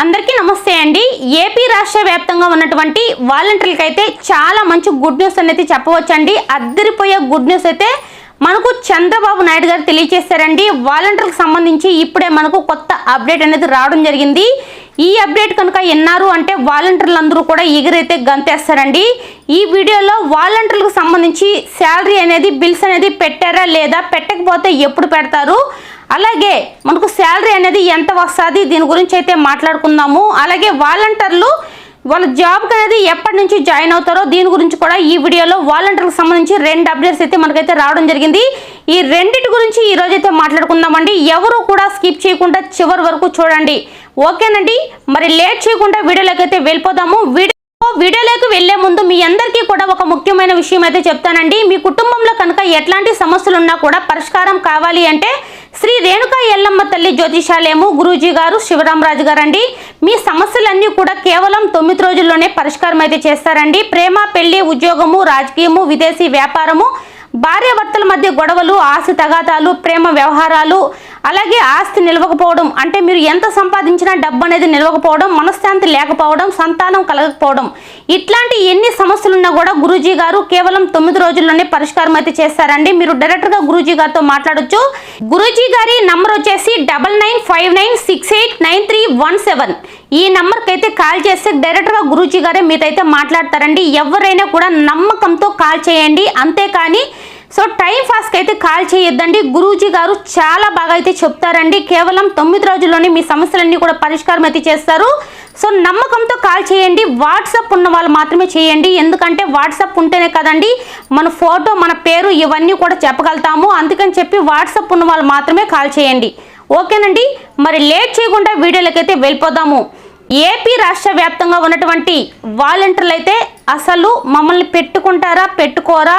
అందరికీ నమస్తే అండి. ఏపీ రాష్ట్ర వ్యాప్తంగా ఉన్నటువంటి వాలంటీర్లకి అయితే చాలా మంచి గుడ్ న్యూస్ అనేది చెప్పవచ్చండి. అద్దరిపోయే గుడ్ న్యూస్ అయితే మనకు చంద్రబాబు నాయుడు గారు తెలియజేశారండి వాలంటీర్లకు సంబంధించి ఇప్పుడే మనకు కొత్త అప్డేట్ అనేది రావడం జరిగింది. ఈ అప్డేట్ కనుక ఎన్నారు అంటే వాలంటీర్లు అందరూ కూడా ఎగిరైతే గంతేస్తారండి. ఈ వీడియోలో వాలంటీర్లకు సంబంధించి శాలరీ అనేది బిల్స్ అనేది పెట్టారా లేదా పెట్టకపోతే ఎప్పుడు పెడతారు? అలాగే మనకు శాలరీ అనేది ఎంత వస్తుంది? దీని గురించి అయితే మాట్లాడుకుందాము. అలాగే వాలంటీర్లు వాళ్ళ జాబ్కి అనేది ఎప్పటి నుంచి జాయిన్ అవుతారో దీని గురించి కూడా ఈ వీడియోలో వాలంటీర్లకు సంబంధించి రెండు అప్డేట్స్ అయితే మనకైతే రావడం జరిగింది. ఈ రెండింటి గురించి ఈ అయితే మాట్లాడుకుందామండి. ఎవరు కూడా స్కిప్ చేయకుండా చివరి వరకు చూడండి. ఓకేనండి? మరి లేట్ చేయకుండా వీడియోలోకి అయితే వెళ్ళిపోదాము. వీడియో వీడియోలోకి వెళ్ళే ముందు మీ అందరికీ కూడా ఒక ముఖ్యమైన విషయం అయితే చెప్తానండి. మీ కుటుంబంలో కనుక ఎట్లాంటి సమస్యలు ఉన్నా కూడా పరిష్కారం కావాలి అంటే శ్రీ రేణుకా ఎల్లమ్మ తల్లి జ్యోతిషాలయము గురూజీ గారు శివరామరాజు గారు అండి మీ సమస్యలన్నీ కూడా కేవలం తొమ్మిది రోజుల్లోనే పరిష్కారం అయితే చేస్తారండి. ప్రేమ పెళ్ళి ఉద్యోగము రాజకీయము విదేశీ వ్యాపారము భార్యాభర్తల మధ్య గొడవలు ఆస్తి తగాదాలు ప్రేమ వ్యవహారాలు అలాగే ఆస్తి నిలవకపోవడం అంటే మీరు ఎంత సంపాదించినా డబ్బు అనేది నిలవకపోవడం మనశ్శాంతి లేకపోవడం సంతానం కలగకపోవడం ఇట్లాంటి ఎన్ని సమస్యలున్నా కూడా గురూజీ గారు కేవలం తొమ్మిది రోజుల్లోనే పరిష్కారం అయితే చేస్తారండి మీరు డైరెక్ట్గా గురూజీ గారితో మాట్లాడొచ్చు. గురూజీ గారి నంబర్ వచ్చేసి double nine five nine six eight nine three one seven ఈ నంబర్కి అయితే కాల్ చేస్తే డైరెక్ట్గా గురూజీ గారే మీతో అయితే మాట్లాడతారండి. ఎవరైనా కూడా నమ్మకంతో కాల్ చేయండి. అంతేకాని సో టైం ఫాస్ట్కి అయితే కాల్ చేయొద్దండి. గురూజీ గారు చాలా బాగా అయితే చెప్తారండి. కేవలం తొమ్మిది రోజుల్లోనే మీ సమస్యలన్నీ కూడా పరిష్కారం అయితే చేస్తారు. సో నమ్మకంతో కాల్ చేయండి. వాట్సాప్ ఉన్న వాళ్ళు మాత్రమే చేయండి. ఎందుకంటే వాట్సాప్ ఉంటేనే కదండి మన ఫోటో మన పేరు ఇవన్నీ కూడా చెప్పగలుగుతాము. అందుకని చెప్పి వాట్సాప్ ఉన్న వాళ్ళు మాత్రమే కాల్ చేయండి. ఓకేనండి? మరి లేట్ చేయకుండా వీడియోలకైతే వెళ్ళిపోదాము. ఏపీ రాష్ట్ర వ్యాప్తంగా ఉన్నటువంటి వాలంటీర్లు అయితే అసలు మమ్మల్ని పెట్టుకుంటారా పెట్టుకోరా?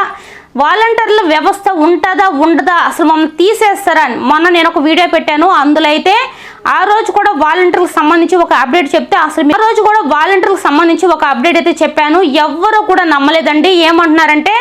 వాలంటీర్ల వ్యవస్థ ఉంటుందా ఉండదా అసలు మమ్మల్ని తీసేస్తారా మొన్న నేను ఒక వీడియో పెట్టాను అందులో అయితే ఆ రోజు కూడా వాలంటీర్లకు సంబంధించి ఒక అప్డేట్ చెప్తే అసలు ఆ రోజు కూడా వాలంటీర్లకు సంబంధించి ఒక అప్డేట్ అయితే చెప్పాను. ఎవ్వరూ కూడా నమ్మలేదండి. ఏమంటున్నారంటే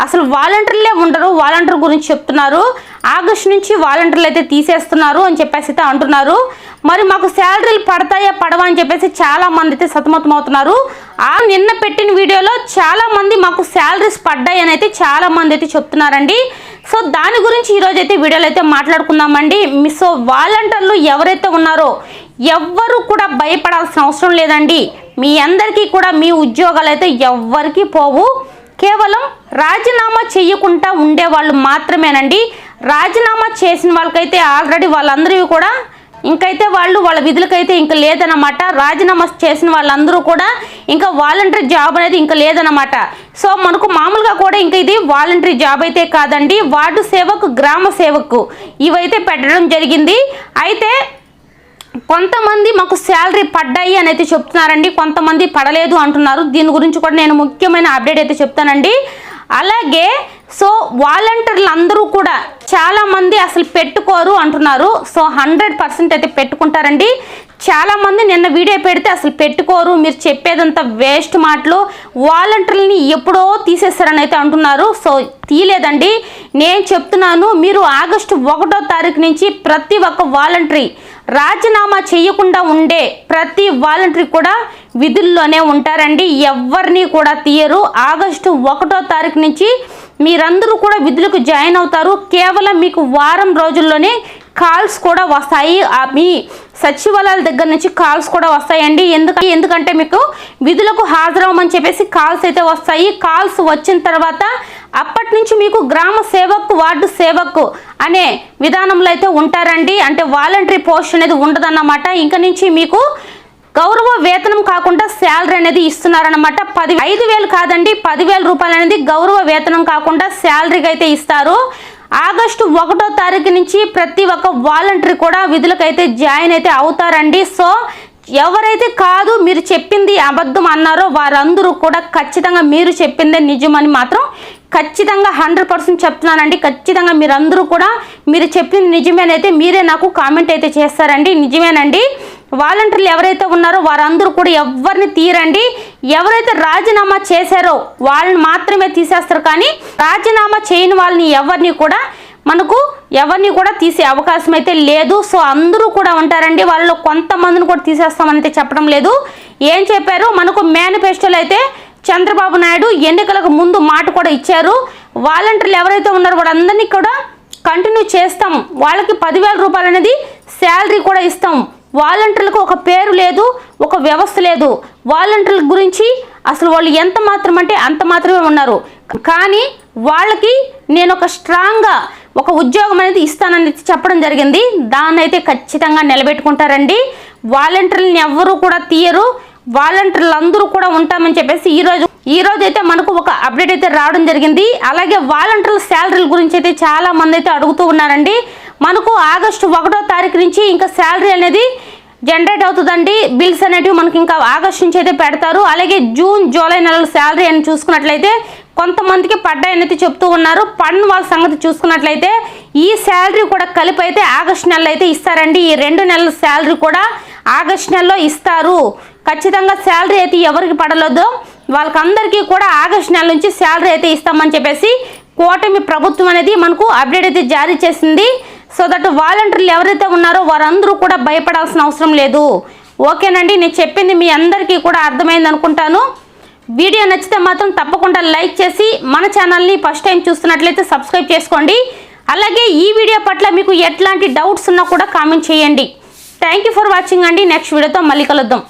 అసలు వాలంటీర్లే ఉండరు వాలంటీర్ గురించి చెప్తున్నారు. ఆగస్ట్ నుంచి వాలంటీర్లు అయితే తీసేస్తున్నారు అని చెప్పేసి అయితే అంటున్నారు. మరి మాకు శాలరీలు పడతాయా పడవా అని చెప్పేసి చాలా మంది అయితే సతమతం అవుతున్నారు ఆ నిన్న పెట్టిన వీడియోలో చాలా మంది మాకు శాలరీస్ పడ్డాయి అని అయితే చాలా మంది అయితే చెప్తున్నారండి. సో దాని గురించి ఈరోజు అయితే వీడియోలో అయితే మాట్లాడుకుందామండి. మీ- సో వాలంటీర్లు ఎవరైతే ఉన్నారో ఎవ్వరు కూడా భయపడాల్సిన అవసరం లేదండి. మీ అందరికీ కూడా మీ ఉద్యోగాలు అయితే ఎవ్వరికీ పోవు. కేవలం రాజీనామా చేయకుండా ఉండే వాళ్ళు మాత్రమేనండి. రాజీనామా చేసిన వాళ్ళకైతే ఆల్రెడీ వాళ్ళందరివి కూడా ఇంకైతే వాళ్ళు వాళ్ళ విధులకైతే ఇంకా లేదన్నమాట. రాజీనామా చేసిన వాళ్ళందరూ కూడా ఇంకా వాలంటరీ జాబ్ అనేది ఇంకా లేదనమాట సో మనకు మామూలుగా కూడా ఇంకా ఇది వాలంటరీ జాబ్ అయితే కాదండి. వార్డు సేవకు గ్రామ సేవకు ఇవైతే పెట్టడం జరిగింది. అయితే కొంతమంది మాకు శాలరీ పడ్డాయి అని అయితే చెప్తున్నారండి. కొంతమంది పడలేదు అంటున్నారు. దీని గురించి కూడా నేను ముఖ్యమైన అప్డేట్ అయితే చెప్తానండి. అలాగే సో వాలంటీర్లు అందరూ కూడా చాలామంది అసలు పెట్టుకోరు అంటున్నారు. సో హండ్రెడ్ పర్సెంట్ అయితే పెట్టుకుంటారండి. చాలామంది నిన్న వీడియో పెడితే అసలు పెట్టుకోరు. మీరు చెప్పేదంతా వేస్ట్ మాటలు. వాలంటీర్లని ఎప్పుడో తీసేస్తారని అయితే అంటున్నారు. సో తీయలేదండి. నేను చెప్తున్నాను మీరు ఆగస్టు ఒకటో తారీఖు నుంచి ప్రతి ఒక్క వాలంటరీ రాజీనామా చేయకుండా ఉండే ప్రతి వాలంటరీ కూడా విధుల్లోనే ఉంటారండి. ఎవరిని కూడా తీయరు. ఆగస్టు ఒకటో తారీఖు నుంచి మీరందరూ కూడా విధులకు జాయిన్ అవుతారు. కేవలం మీకు వారం రోజుల్లోనే కాల్స్ కూడా వస్తాయి. ఆ మీ సచివాలయాల దగ్గర నుంచి కాల్స్ కూడా వస్తాయండి. ఎందుకంటే ఎందుకంటే మీకు విధులకు హాజరవ్వమని చెప్పేసి కాల్స్ అయితే వస్తాయి. కాల్స్ వచ్చిన తర్వాత అప్పటి నుంచి మీకు గ్రామ సేవక్ వార్డు సేవక్ అనే విధానంలో అయితే ఉంటారండి. అంటే వాలంటరీ పోస్ట్ అనేది ఉండదన్నమాట. ఇంక నుంచి మీకు గౌరవ వేతనం కాకుండా శాలరీ అనేది ఇస్తున్నారనమాట పది ఐదు వేలు కాదండి పదివేల రూపాయలు అనేది గౌరవ వేతనం కాకుండా శాలరీకి అయితే ఇస్తారు. ఆగస్టు ఒకటో తారీఖు నుంచి ప్రతి ఒక్క వాలంటరీ కూడా విధులకైతే జాయిన్ అయితే అవుతారండి. సో ఎవరైతే కాదు మీరు చెప్పింది అబద్ధం అన్నారో వారందరూ కూడా ఖచ్చితంగా మీరు చెప్పిందే నిజమని మాత్రం ఖచ్చితంగా హండ్రెడ్ పర్సెంట్ చెప్తున్నానండి. ఖచ్చితంగా మీరందరూ కూడా మీరు చెప్పింది నిజమేనైతే మీరే నాకు కామెంట్ అయితే చేస్తారండి. నిజమేనండి. వాలంటీర్లు ఎవరైతే ఉన్నారో వారందరూ కూడా ఎవరిని తీరండి. ఎవరైతే రాజీనామా చేశారో వాళ్ళని మాత్రమే తీసేస్తారు. కానీ రాజీనామా చేయని వాళ్ళని ఎవరిని కూడా మనకు ఎవరిని కూడా తీసే అవకాశం అయితే లేదు. సో అందరూ కూడా ఉంటారండి. వాళ్ళలో కొంతమందిని కూడా తీసేస్తామని అయితే చెప్పడం లేదు. ఏం చెప్పారు? మనకు మేనిఫెస్టోలో అయితే చంద్రబాబు నాయుడు ఎన్నికలకు ముందు మాట కూడా ఇచ్చారు. వాలంటీర్లు ఎవరైతే ఉన్నారో వాళ్ళందరినీ కూడా కంటిన్యూ చేస్తాం. వాళ్ళకి పదివేల రూపాయలు అనేది శాలరీ కూడా ఇస్తాం. వాలంటీర్లకు ఒక పేరు లేదు ఒక వ్యవస్థ లేదు. వాలంటీర్ల గురించి అసలు వాళ్ళు ఎంత మాత్రం అంటే అంత మాత్రమే ఉన్నారు. కానీ వాళ్ళకి నేను ఒక స్ట్రాంగ్గా ఒక ఉద్యోగం అనేది ఇస్తానని చెప్పడం జరిగింది. దాన్ని అయితే ఖచ్చితంగా నిలబెట్టుకుంటారండి. వాలంటీర్లని ఎవ్వరూ కూడా తీయరు. వాలంటీర్లు అందరూ కూడా ఉంటామని చెప్పేసి ఈ రోజు ఈ రోజు అయితే మనకు ఒక అప్డేట్ అయితే రావడం జరిగింది. అలాగే వాలంటీర్ల శాలరీల గురించి అయితే చాలా మంది అయితే అడుగుతూ ఉన్నారండి. మనకు ఆగస్టు ఒకటో తారీఖు నుంచి ఇంకా శాలరీ అనేది జనరేట్ అవుతుందండి. బిల్స్ అనేటివి మనకి ఇంకా ఆగస్ట్ నుంచి అయితే పెడతారు. అలాగే జూన్ జూలై నెలల శాలరీ అని చూసుకున్నట్లయితే కొంతమందికి పడ్డాయనైతే చెప్తూ ఉన్నారు. పన్ను వాళ్ళ సంగతి చూసుకున్నట్లయితే ఈ శాలరీ కూడా కలిపి అయితే ఆగస్ట్ నెలలో అయితే ఇస్తారండి. ఈ రెండు నెలల శాలరీ కూడా ఆగస్ట్ నెలలో ఇస్తారు. ఖచ్చితంగా శాలరీ అయితే ఎవరికి పడలేదో వాళ్ళకందరికీ కూడా ఆగస్ట్ నెల నుంచి శాలరీ అయితే ఇస్తామని చెప్పేసి కూటమి ప్రభుత్వం అనేది మనకు అప్డేట్ అయితే జారీ చేసింది. సో దట్ వాలంటీర్లు ఎవరైతే ఉన్నారో వారందరూ కూడా భయపడాల్సిన అవసరం లేదు. ఓకేనండి నేను చెప్పింది మీ అందరికీ కూడా అర్థమైంది అనుకుంటాను. వీడియో నచ్చితే మాత్రం తప్పకుండా లైక్ చేసి మన ఛానల్ని ఫస్ట్ టైం చూస్తున్నట్లయితే సబ్స్క్రైబ్ చేసుకోండి. అలాగే ఈ వీడియో పట్ల మీకు ఎట్లాంటి డౌట్స్ ఉన్నా కూడా కామెంట్ చేయండి. థ్యాంక్ యూ ఫర్ వాచింగ్ అండి. నెక్స్ట్ వీడియోతో మళ్ళీ కలుద్దాం.